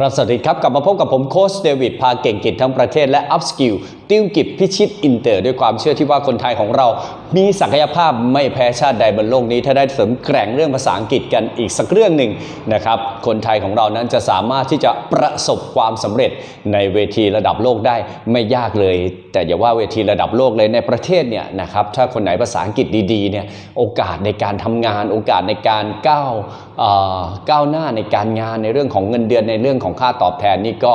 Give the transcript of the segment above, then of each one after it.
ครับสวัสดีครับ กลับมาพบกับผมโค้ชเดวิดพาเก่งกิจทั้งประเทศและอัพสกิล ติ้วกิจพิชิตอินเตอร์ ด้วยความเชื่อที่ว่าคนไทยของเรา มีศักยภาพไม่แพ้ชาติใดบนโลกนี้ ถ้าได้เสริมแกร่งเรื่องภาษาอังกฤษกันอีกสักเรื่องหนึ่งนะครับคนไทยของเรานั้นจะสามารถที่จะประสบความสำเร็จในเวทีระดับโลกได้ไม่ยากเลย แต่อย่าว่าเวทีระดับโลกเลยในประเทศเนี่ยนะครับถ้าคนไหนภาษาอังกฤษดีๆเนี่ยโอกาสในการทำงาน โอกาสในการก้าวอ่อก้าวหน้าในการงานในเรื่องของเงินเดือนในเรื่องของค่าตอบแทนนี่ก็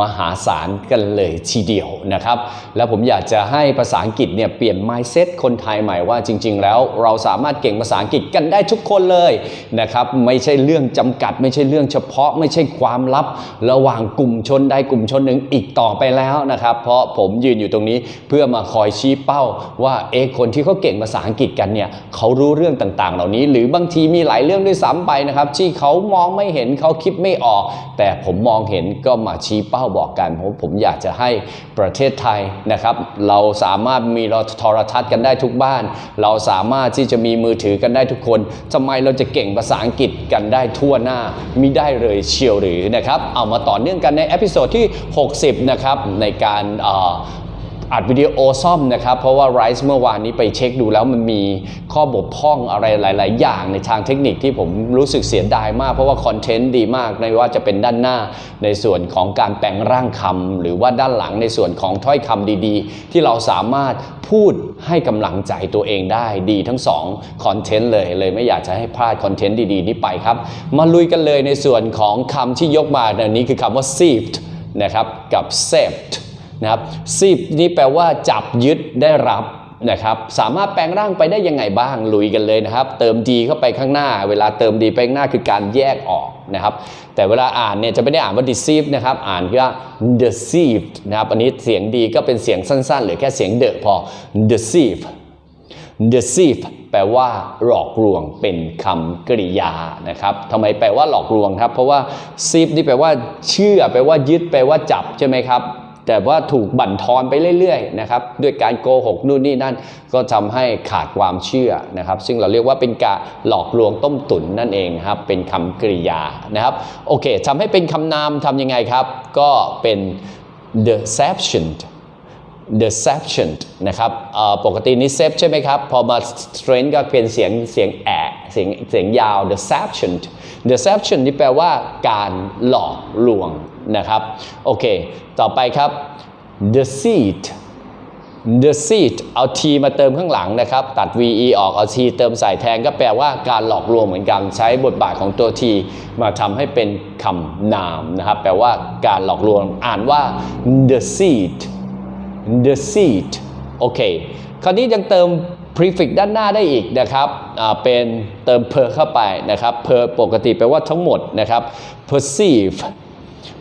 มหาศาลกันเลยทีเดียวนะครับแล้วผมอยากจะให้ภาษาอังกฤษเนี่ยเปลี่ยน mindset คนไทยใหม่ว่าจริง ๆ แล้วเราสามารถเก่งภาษาอังกฤษกันได้ทุกคนเลยนะครับไม่ใช่เรื่องจำกัด ไม่ใช่เรื่องเฉพาะ ไม่ใช่ความลับ ระหว่างกลุ่มชนใดกลุ่มชนหนึ่งอีกต่อไปแล้วนะครับ เพราะผมยืนอยู่ตรงนี้เพื่อมาคอยชี้เป้าว่าเอะคนที่เขาเก่งภาษาอังกฤษกันเนี่ยเขารู้เรื่องต่างๆ เหล่านี้ หรือบางทีมีหลายเรื่องด้วยซ้ำไปนะครับที่เขามองไม่เห็นเขาคิดไม่ออก แต่ผมมองเห็นก็มาชี้เป้าบอกกันเพราะผมอยากจะให้ประเทศไทยนะครับ เราสามารถมีโทรทัศน์กันได้ทุกบ้าน เราสามารถที่จะมีมือถือกันได้ทุกคนทำไมเราจะเก่งภาษาอังกฤษกันได้ทั่วหน้ามิได้เลยเชียวหรือนะครับ เอามาต่อเนื่องกันในเอพิโซดที่ 60 นะครับ ในการ อัดวิดีโอซ่อมนะครับ เพราะว่า Rise เมื่อวานนี้ไปเช็คดูแล้วมันมีข้อบกพร่องอะไรหลาย ๆ อย่างในทางเทคนิคที่ผมรู้สึกเสียดายมาก เพราะว่าคอนเทนต์ดีมากไม่ว่าจะเป็นด้านหน้าในส่วนของการแปลงร่างคำหรือว่าด้านหลังในส่วนของถ้อยคำดี ๆ ที่เราสามารถพูดให้กำลังใจตัวเองได้ดีทั้งสองคอนเทนต์เลยเลยไม่อยากจะให้พลาดคอนเทนต์ดี ๆ นี้ไปครับ มาลุยกันเลยในส่วนของคำที่ยกมาในนี้คือคำว่า sieved นะครับกับ saved นะครับสิบนี่แปลว่าจับยึดได้รับนะครับสามารถแปลงร่างไปได้ยังไงบ้างลุยกันเลยนะครับ เติมดีเข้าไปข้างหน้า เวลาเติมดีไปข้างหน้าคือการแยกออกนะครับแต่เวลาอ่านเนี่ยจะไม่ได้อ่านว่า deceive นะครับอ่านว่า deceived นะครับอันนี้เสียงดีก็เป็นเสียงสั้นๆหรือแค่เสียงเดอะพอ deceive deceive แปลว่าหลอกลวงเป็นคำกริยานะครับทำไมแปลว่าหลอกลวงครับ เพราะว่า deceive นี่แปลว่าเชื่อ แปลว่ายึดแปลว่าจับใช่ไหมครับ แต่ว่าถูกบั่นทอนไปเรื่อยๆนะครับด้วยการโกหกนู่นนี่นั่นก็ทำให้ขาดความเชื่อนะครับ ซึ่งเราเรียกว่าเป็นการหลอกลวงต้มตุ๋นนั่นเองครับเป็นคำกริยานะครับโอเคทำให้เป็นคำนามทำยังไงครับ ก็เป็น deception deception นะครับปกตินี้ save ใช่ไหมครับ พอมา strength ก็เป็นเสียงเสียงแอะเสียงเสียงยาว deception deception นี่แปลว่าการหลอกลวงนะครับ โอเค ต่อไปครับ deceit deceit เอา t มาเติมข้างหลังนะครับ ตัด ve ออกเอา t เติมใส่แทนก็แปลว่าการหลอกลวงเหมือนกัน ใช้บทบาทของตัว t มาทำให้เป็นคำนามนะครับ แปลว่าการหลอกลวง อ่านว่า deceit deceit โอเค คราวนี้ยังเติม prefix ด้านหน้าได้อีกนะครับ เป็นเติม per เข้าไปนะครับ per ปกติแปลว่าทั้งหมดนะครับ perceive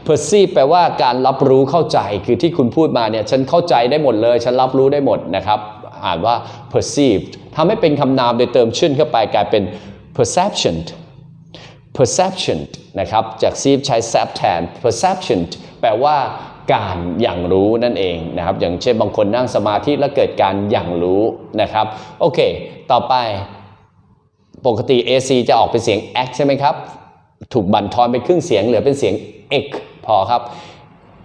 perceive แปลว่าการรับรู้เข้าใจ คือที่คุณพูดมาเนี่ย ฉันเข้าใจได้หมดเลย ฉันรับรู้ได้หมดนะครับ อ่านว่า perceived ทำให้เป็นคำนามโดยเติมชื่นเข้าไปกลายเป็น perception perception นะครับ จาก see ใช้ sap แทน perception แปลว่า การอย่างรู้นั่นเองนะครับ อย่างเช่นบางคนนั่งสมาธิแล้วเกิดการอย่างรู้นะครับ โอเค ต่อไปปกติ AC จะออกเป็นเสียง x ใช่ไหมครับ ถูกบั่นทอนไปครึ่งเสียงเหลือเป็นเสียง x พอครับ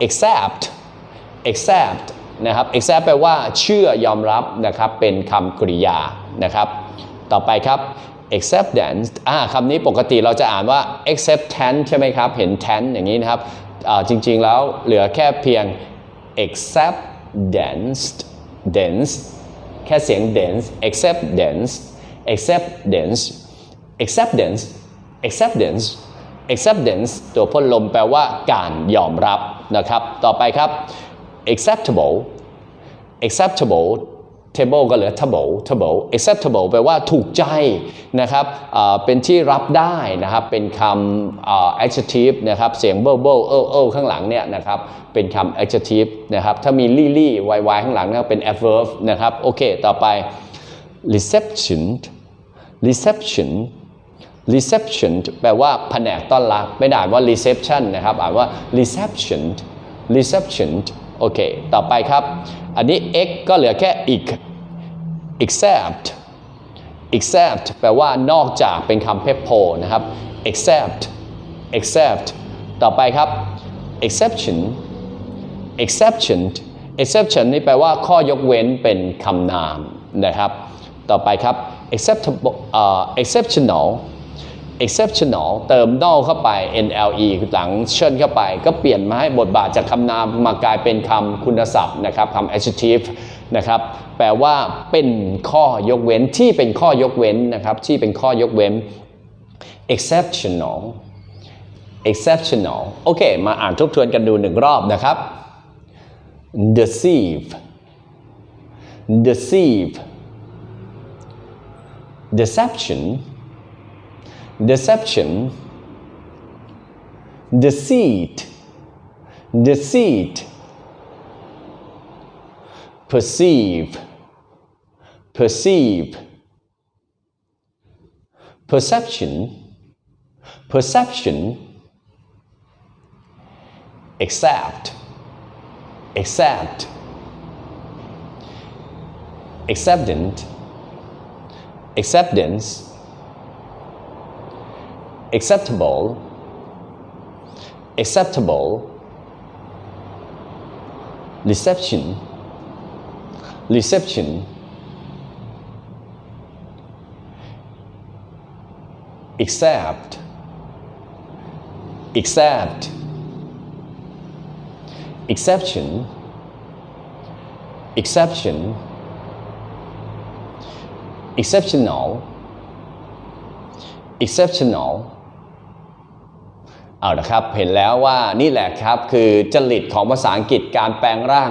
accept accept นะครับ accept แปลว่าเชื่อยอมรับนะครับ เป็นคำกริยานะครับ ต่อไปครับ acceptance อ่าคำนี้ปกติเราจะอ่านว่า acceptance ใช่ไหมครับ เห็น tense อย่างนี้นะครับ จริงๆแล้วเหลือแค่เพียง acceptance dense แค่เสียง dense acceptance acceptance acceptance acceptance acceptance ตัวพ่นลมแปลว่าการยอมรับนะครับ ต่อไปครับ acceptable acceptable table ก็เหลือ table table acceptable แปลว่าถูกใจนะครับเป็นที่รับได้นะครับ เป็นคำอ่า adjective นะครับ เสียง ble ble เออเออข้างหลังเนี่ยนะครับ เป็นคำ adjective นะครับ ถ้ามีลี่ลี่วายวายข้างหลังนะเป็น adverb นะครับ โอเค ต่อไป reception reception reception แปลว่าแผนกต้อนรับ ไม่ได้ว่า reception นะครับ อ่านว่า reception reception โอเค ต่อไปครับ อันนี้ x ก็เหลือแค่อีก except except แปลว่านอกจากเป็นคำเพพโพนะครับ except except ต่อไปครับ exception exception exception นี่แปลว่าข้อยกเว้นเป็นคำนามนะครับ ต่อไปครับ acceptable เอ่อ exceptional exceptional เติม nol เข้าไป nle หลังเชิญเข้าไป ก็เปลี่ยนมาให้บทบาทจากคำนามมากลายเป็นคำคุณศัพท์นะครับคำ adjective นะครับแปลว่าเป็นข้อยกเว้นที่เป็นข้อยกเว้นนะครับที่เป็นข้อยกเว้น exceptional exceptional โอเค มาอ่านทบทวนกันดูหนึ่งรอบนะครับ deceive deceive deception deception. Deceit. Deceit. Perceive. Perceive. Perception. Perception. Accept. Accept. Acceptance. Acceptance acceptable acceptable reception reception accept accept exception exception exceptional exceptional เอาละครับ เห็นแล้วว่านี่แหละครับคือจริตของภาษาอังกฤษการแปลงร่าง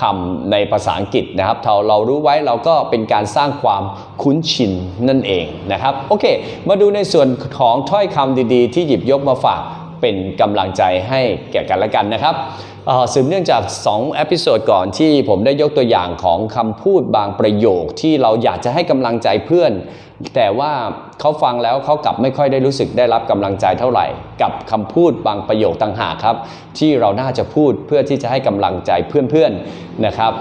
คำในภาษาอังกฤษนะครับเราเรารู้ไว้เราก็เป็นการสร้างความคุ้นชินนั่นเองนะครับ โอเค มาดูในส่วนของถ้อยคำดีๆ ที่หยิบยกมาฝาก เป็นกำลังใจให้แก่กันและกันนะครับเอ่อสืบเนื่องจาก2เอพิโซดก่อนที่ผมได้ยกตัวอย่างของคำพูดบางประโยคที่เราอยากจะให้กำลังใจเพื่อน แต่ว่าเขาฟังแล้วเขากลับไม่ค่อยได้รู้สึกได้รับกำลังใจเท่าไหร่ กับคำพูดบางประโยคต่างหากครับ ที่เราน่าจะพูดเพื่อที่จะให้กำลังใจเพื่อนๆนะครับ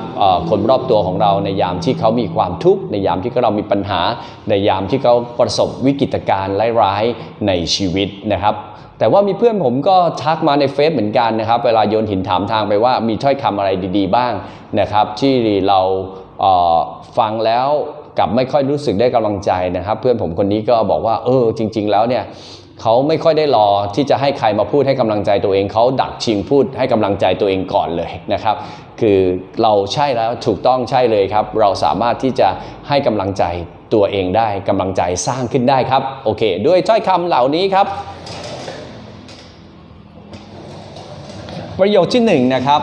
คนรอบตัวของเราในยามที่เขามีความทุกข์ในยามที่เรามีปัญหา ในยามที่เขาประสบวิกฤตการณ์ร้ายๆในชีวิตนะครับ แต่ว่ามีเพื่อนผมก็ทักมาในเฟซเหมือนกันนะครับ เวลาโยนหินถามทางไปว่ามีถ้อยคำอะไรดีๆบ้างนะครับ ที่เราเฟังแล้วกลับไม่ค่อยรู้สึกได้กำลังใจนะครับ เพื่อนผมคนนี้ก็บอกว่า เออ จริง ๆ แล้วเนี่ยเขาไม่ค่อยได้รอที่จะให้ใครมาพูดให้กำลังใจตัวเองเขาดักชิงพูดให้กำลังใจตัวเองก่อนเลยนะครับ คือเราใช่แล้วถูกต้องใช่เลยครับ เราสามารถที่จะให้กำลังใจตัวเองได้กำลังใจสร้างขึ้นได้ครับโอเค ด้วยถ้อยคำเหล่านี้ครับ ประโยคที่หนึ่งนะครับ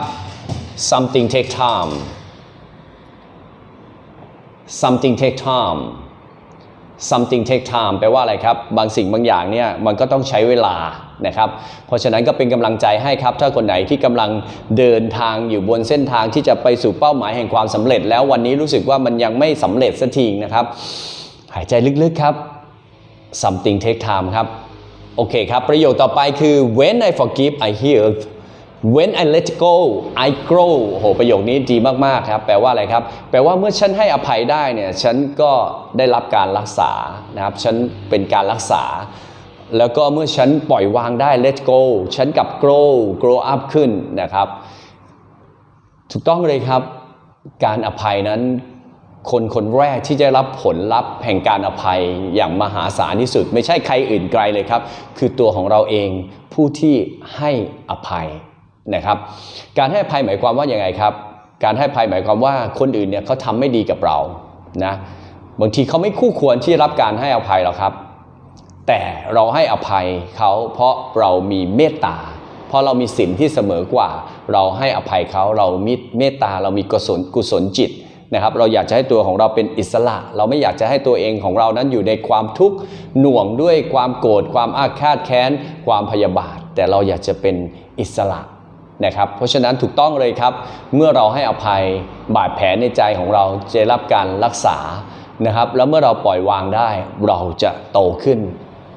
something take time something take time something take time แปลว่าอะไรครับ บางสิ่งบางอย่างเนี่ยมันก็ต้องใช้เวลานะครับ เพราะฉะนั้นก็เป็นกำลังใจให้ครับ ถ้าคนไหนที่กำลังเดินทางอยู่บนเส้นทางที่จะไปสู่เป้าหมายแห่งความสำเร็จ แล้ววันนี้รู้สึกว่ามันยังไม่สำเร็จสักทีนะครับ หายใจลึกๆครับ something take time ครับ โอเคครับ ประโยคต่อไปคือ when I forgive I heal when I let go I grow โหประโยคนี้ดีมากๆครับ แปลว่าอะไรครับ แปลว่าเมื่อฉันให้อภัยได้เนี่ย ฉันก็ได้รับการรักษา นะครับ ฉันเป็นการรักษา แล้วก็เมื่อฉันปล่อยวางได้ let go ฉันกลับ grow grow up ขึ้นนะครับ ถูกต้องเลยครับ การอภัยนั้น คนคนแรกที่จะรับผลลัพธ์แห่งการอภัยอย่างมหาศาลที่สุด ไม่ใช่ใครอื่นไกลเลยครับ คือตัวของเราเองผู้ที่ให้อภัย นะครับ การให้อภัยหมายความว่าอย่างไงครับ การให้อภัยหมายความว่าคนอื่นเนี่ยเขาทำไม่ดีกับเรานะบางทีเขาไม่คู่ควรที่รับการให้อภัยหรอกครับ แต่เราให้อภัยเขาเพราะเรามีเมตตาเพราะเรามีสิ่งที่เสมอกว่า เราให้อภัยเขาเรามีเมตตาเรามีกุศลกุศลจิตนะครับ เราอยากจะให้ตัวของเราเป็นอิสระ เราไม่อยากจะให้ตัวเองของเรานั้นอยู่ในความทุกข์หน่วงด้วยความโกรธความอาฆาตแค้น ความพยาบาท แต่เราอยากจะเป็นอิสระ นะครับ เพราะฉะนั้นถูกต้องเลยครับ เมื่อเราให้อภัยบาดแผลในใจของเราจะรับการรักษานะครับ แล้วเมื่อเราปล่อยวางได้เราจะโตขึ้น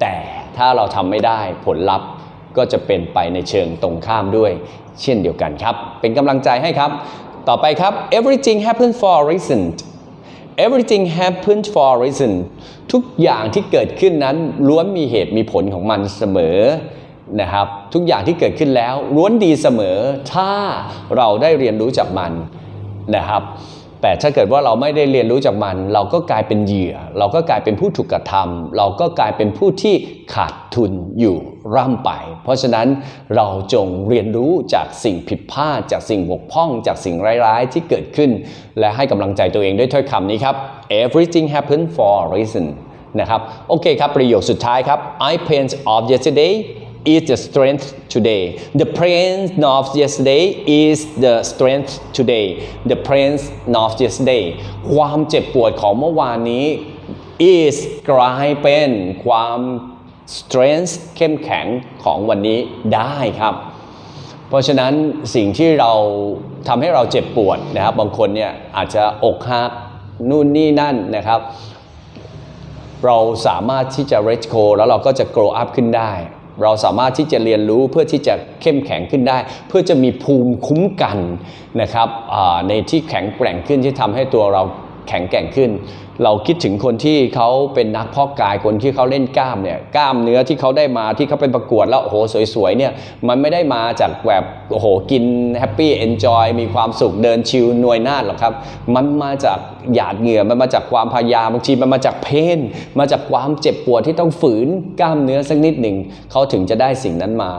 แต่ถ้าเราทำไม่ได้ผลลัพธ์ก็จะเป็นไปในเชิงตรงข้ามด้วย เช่นเดียวกันครับ เป็นกำลังใจให้ครับ ต่อไปครับ everything happens for a reason everything happens for a reason ทุกอย่างที่เกิดขึ้นนั้นล้วนมีเหตุมีผลของมันเสมอ นะครับ ทุกอย่างที่เกิดขึ้นแล้วล้วนดีเสมอถ้าเราได้เรียนรู้จากมันนะครับ แต่ถ้าเกิดว่าเราไม่ได้เรียนรู้จากมัน เราก็กลายเป็นเหยื่อ เราก็กลายเป็นผู้ถูกกระทำเราก็กลายเป็นผู้ที่ขาดทุนอยู่ร่ำไป เพราะฉะนั้นเราจงเรียนรู้จากสิ่งผิดพลาด จากสิ่งบกพร่อง จากสิ่งร้ายๆ ที่เกิดขึ้น และให้กำลังใจตัวเองด้วยถ้อยคำนี้ครับ everything happened for a reason นะครับ โอเคครับ ประโยคสุดท้ายครับ I paint of yesterday is the strength today the pain of yesterday is the strength today the pain of yesterday ความเจ็บปวดของเมื่อวานนี้ is กลายเป็นความ strength เข้มแข็งของวันนี้ได้ครับ เพราะฉะนั้นสิ่งที่เราทำให้เราเจ็บปวดนะครับ บางคนเนี่ยอาจจะอกหักนู่นนี่นั่นนะครับ เราสามารถที่จะ let go แล้วเราก็จะ grow up ขึ้นได้ เราสามารถที่จะเรียนรู้เพื่อที่จะเข้มแข็งขึ้นได้ เพื่อจะมีภูมิคุ้มกันนะครับในที่แข็งแกร่งขึ้นที่ทำให้ตัวเรา แข็งแกร่งขึ้น เราคิดถึงคนที่เขาเป็นนักพาะกายคนที่เขาเล่นกล้ามเนี่ยกล้ามเนื้อที่เขาได้มาที่เขาไปประกวดแล้วโอ้โหสวยๆเนี่ยมันไม่ได้มาจากแบบโอ้โหกินแฮปปี้เอนจอยมีความสุขเดินชิลนวยนาดหรอกครับ มันมาจากหยาดเหงื่อมันมาจากความพยายามบางทีมันมาจากเพนมาจากความเจ็บปวดที่ต้องฝืนกล้ามเนื้อสักนิดหนึ่งเขาถึงจะได้สิ่งนั้นมา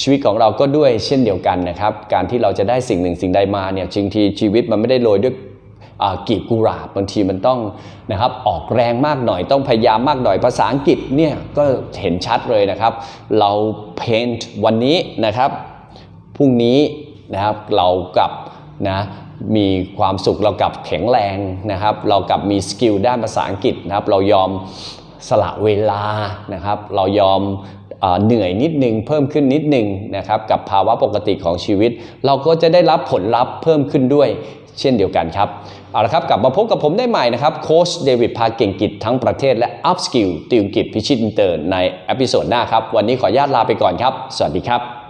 ชีวิตของเราก็ด้วยเช่นเดียวกันนะครับ การที่เราจะได้สิ่งหนึ่งสิ่งใดมาเนี่ยจริงทีชีวิตมันไม่ได้โรยด้วย กีบกุหลาบบางทีมันต้องนะครับออกแรงมากหน่อยต้องพยายามมากหน่อยภาษาอังกฤษเนี่ยก็เห็นชัดเลยนะครับ เรา paint วันนี้นะครับพรุ่งนี้นะครับเรากลับนะมีความสุขเรากลับแข็งแรงนะครับ เรากลับมีสกิลด้านภาษาอังกฤษนะครับ เรายอมสละเวลานะครับ เรายอมเอ่อเหนื่อยนิดนึงเพิ่มขึ้นนิดนึงนะครับ กับภาวะปกติของชีวิต เราก็จะได้รับผลลัพธ์เพิ่มขึ้นด้วย เช่นเดียวกันครับ เอาละครับ กลับมาพบกับผมได้ใหม่นะครับ โค้ชเดวิดพาเก่งกิจทั้งประเทศและอัพสกิลติวกิจพิชิตอินเตอร์ในเอพิโซดหน้าครับ วันนี้ขออนุญาตลาไปก่อนครับ สวัสดีครับ